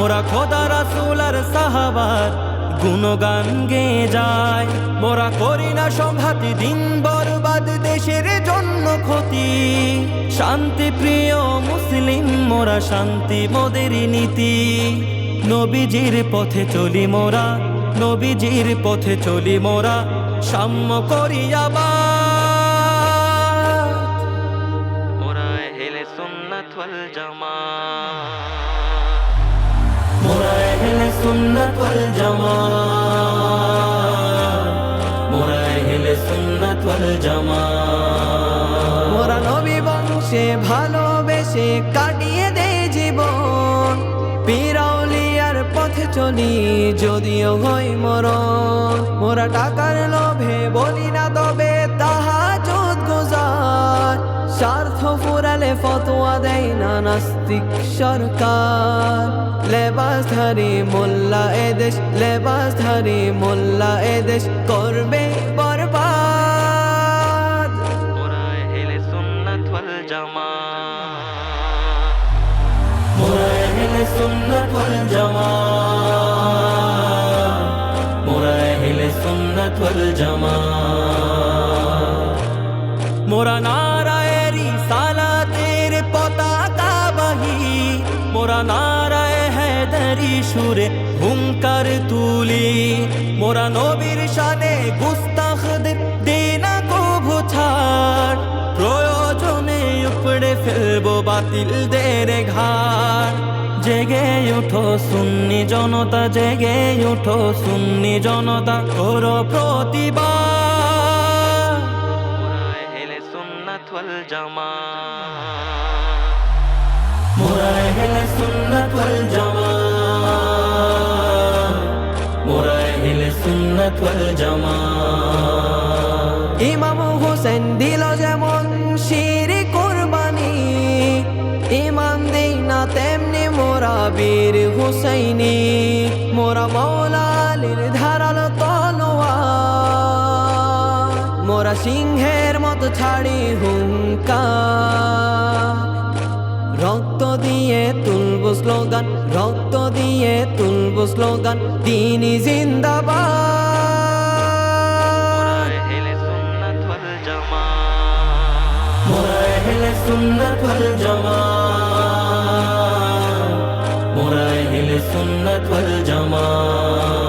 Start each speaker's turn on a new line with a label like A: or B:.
A: মোরা খোদা রাসূল আর সাহাবার গুণগান গে যায়। মোরা করি না সংঘাতি, দিন বরবাদ, দেশের জন্য ক্ষতি। শান্তি প্রিয় মুসলিম, মোরা শান্তি মোদের নীতি। নবীজির পথে চলি মোরা, নবীজির পথে চলি মোরা, সাম্য করি আবার মোরা হেলে সুন্নাত জামাত। মোরা মোরা
B: মোরা ভালোবেসে কাটিয়ে দে জীবন। পিরাউলিয়ার পথে চলি, যদিও হই মরণ। মোরা টাকার লোভে ফতোয়া দেয় না নাস্তিক সরকার। লেবাসধারী মোল্লা এদেশ লেবাসধারী মোল্লা এদেশ করবে বরবাদ।
A: মোরা হেলে সুন্নাত ওয়াল জামাত মোরা হেলে সুন্নাত ওয়াল জামাত মোরা হেলে সুন্নাত ওয়াল জামাত মোরা নারায়েরি মোরা নারায় হেদারি সুরে হুঙ্কার তুলি। মোরা নবীর শানে গুস্তাখদের দেনা কভু ছাড়। প্রয়োজনে উপড়ে ফেলব বাতিল দের ঘাট জেগে উঠো সুন্নি জনতা, জেগে উঠো সুন্নি জনতা, করো ওয়াল জামাত। মোরা হেলে সুন্নাত ওয়াল জামাত। মোরা
B: ইমাম হোসেন দিল যেমন শির কোরবানি, ইমাম দেই না তেমনি মোরা বীর হুসাইনি। মোরা মৌলালির ধারালো তলোয়ার, মোরা সিংহের মতো ছাড়ি হুঙ্কার। স্লোগান রক্ত দিয়ে তুলব স্লোগান তিনি জিন্দাবাদ।
A: মোরা হেলে সুন্নাত ওয়াল জামাত। মোরা হেলে সুন্নাত ওয়াল জামাত।